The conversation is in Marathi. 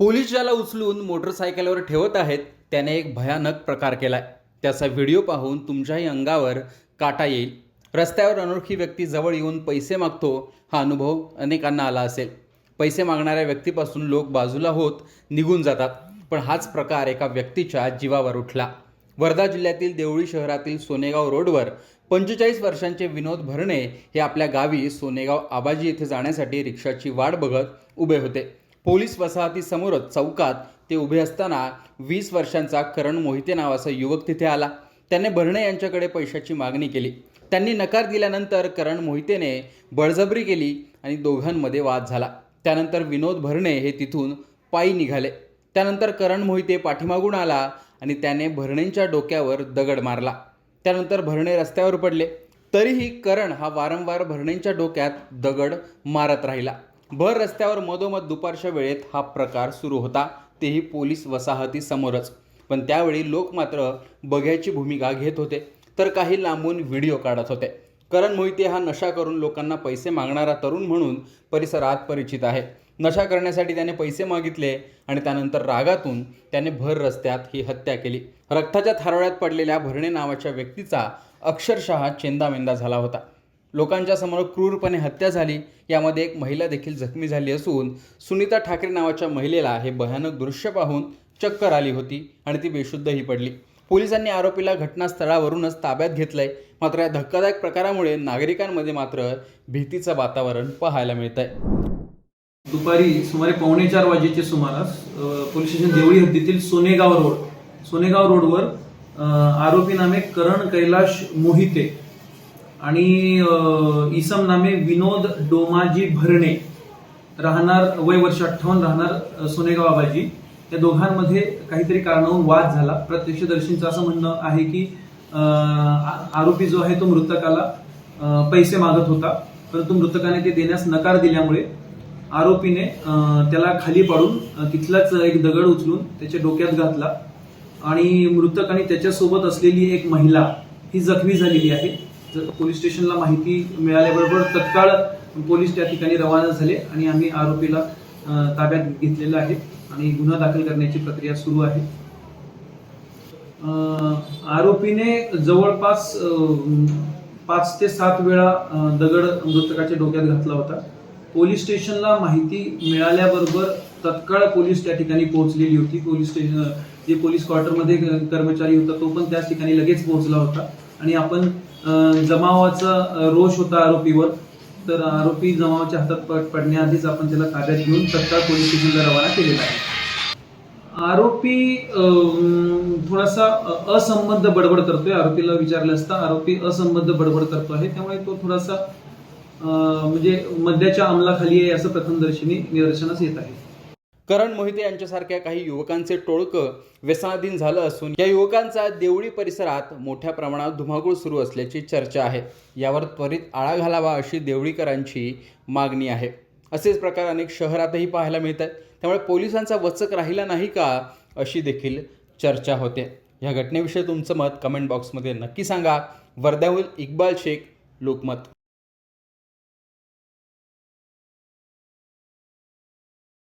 पोलीस ज्याला उचलून मोटरसायकलवर ठेवत आहेत त्याने एक भयानक प्रकार केलाय. त्याचा व्हिडिओ पाहून तुमच्याही अंगावर काटा येईल. रस्त्यावर अनोळखी व्यक्ती जवळ येऊन पैसे मागतो हा अनुभव अनेकांना आला असेल. पैसे मागणाऱ्या व्यक्तीपासून लोक बाजूला होत निघून जातात पण हाच प्रकार एका व्यक्तीच्या जीवावर उठला. वर्धा जिल्ह्यातील देवळी शहरातील सोनेगाव रोडवर पंचेचाळीस वर्षांचे विनोद भरणे हे आपल्या गावी सोनेगाव आबाजी येथे जाण्यासाठी रिक्षाची वाट बघत उभे होते. पोलीस वसाहतीसमोरच चौकात ते उभे असताना वीस वर्षांचा करण मोहिते नावाचा युवक तिथे आला. त्याने भरणे यांच्याकडे पैशाची मागणी केली. त्यांनी नकार दिल्यानंतर करण मोहितेने बळजबरी केली आणि दोघांमध्ये वाद झाला. त्यानंतर विनोद भरणे हे तिथून पायी निघाले. त्यानंतर करण मोहिते पाठीमागून आला आणि त्याने भरणेंच्या डोक्यावर दगड मारला. त्यानंतर भरणे रस्त्यावर पडले. तरीही करण हा वारंवार भरणेंच्या डोक्यात दगड मारत राहिला. भर रस्त्यावर मधोमध दुपारच्या वेळेत हा प्रकार सुरू होता. तेही पोलीस वसाहतीसमोरच. पण त्यावेळी लोक मात्र बघ्याची भूमिका घेत होते. तर काही लांबून व्हिडिओ काढत होते. करण मोहिते हा नशा करून लोकांना पैसे मागणारा तरुण म्हणून परिसरात परिचित आहे. नशा करण्यासाठी त्याने पैसे मागितले आणि त्यानंतर रागातून त्याने भर रस्त्यात ही हत्या केली. रक्ताच्या थारोळ्यात पडलेल्या भरणे नावाच्या व्यक्तीचा अक्षरशः चेंदामेंदा झाला होता. लोकांच्या समोर क्रूरपणे हत्या झाली यामध्ये एक महिला देखील जखमी झाली असून सुनीता ठाकरे नावाच्या महिलेला हे भयानक दृश्य पाहून चक्कर आली होती आणि ती बेशुद्धही पडली. पोलिसांनी आरोपीला घटनास्थळावरूनच ताब्यात घेतलंय. मात्र या धक्कादायक प्रकारामुळे नागरिकांमध्ये मात्र भीतीचं वातावरण पाहायला मिळत आहे दुपारी सुमारे पावणे चार वाजेच्या सुमारास पोलीस स्टेशन देवळी हद्दीतील सोनेगाव रोड सोनेगाव रोडवर आरोपी नामे करण कैलाश मोहिते आणि इसम नामे विनोद डोमाजी भरणे राहणार वय वर्ष अठ्ठावन्न राहणार सोनेगाव बाबाजी या दोघांमध्ये काहीतरी कारणावरून वाद झाला. प्रत्यक्षदर्शींचं असं म्हणणं आहे की आरोपी जो आहे तो मृतकाला पैसे मागत होता. परंतु मृतकाने ते देण्यास नकार दिल्यामुळे आरोपीने त्याला खाली पाडून तिथलाच एक दगड उचलून त्याच्या डोक्यात घातला. आणि मृतक आणि त्याच्यासोबत असलेली एक महिला ही जखमी झालेली आहे. पोलीस स्टेशनला माहिती मिळाल्याबरोबर तत्काळ पोलीस त्या ठिकाणी रवाना झाले आणि आम्ही आरोपीला ताब्यात घेतलेला आहे आणि गुन्हा दाखल करण्याची प्रक्रिया सुरू आहे. आरोपीने जवळपास पाच ते सात वेळा दगड मृतकाच्या डोक्यात घातला होता. पोलीस स्टेशनला माहिती मिळाल्याबरोबर तत्काळ पोलीस त्या ठिकाणी पोहोचलेली होती. पोलीस स्टेशन जे पोलीस क्वार्टरमध्ये कर्मचारी होता तो पण त्याच ठिकाणी लगेच पोहोचला होता. आणि आपण जमावाचा रोष होता आरोपीवर तर आरोपी जमावाच्या हातात पड- पडण्याआधीच आपण त्याला ताब्यात घेऊन तत्काळ पोलीस स्टेशनला रवाना केलेला आहे. आरोपी अं, थोडासा असंबद्ध बडबड करतोय. आरोपीला विचारलं असता आरोपी असंबद्ध बडबड करतो आहे. त्यामुळे तो थोडासा अं, म्हणजे मद्याच्या अंमलाखाली आहे असं प्रथमदर्शनी निदर्शनास येत आहे. करण मोहिते यांच्यासारख्या काही युवकांचे टोळकं व्यसनाधीन झालं असून या युवकांचा देवळी परिसरात मोठ्या प्रमाणात धुमाकूळ सुरू असल्याची चर्चा आहे. यावर त्वरित आळा घालावा अशी देवळीकरांची मागणी आहे. असेच प्रकार अनेक शहरातही पाहायला मिळत आहेत त्यामुळे पोलिसांचा वचक राहिला नाही का अशी देखील चर्चा होते. या घटनेविषयी तुमचं मत कमेंट बॉक्समध्ये नक्की सांगा. वर्ध्याहून इक्बाल शेख लोकमत.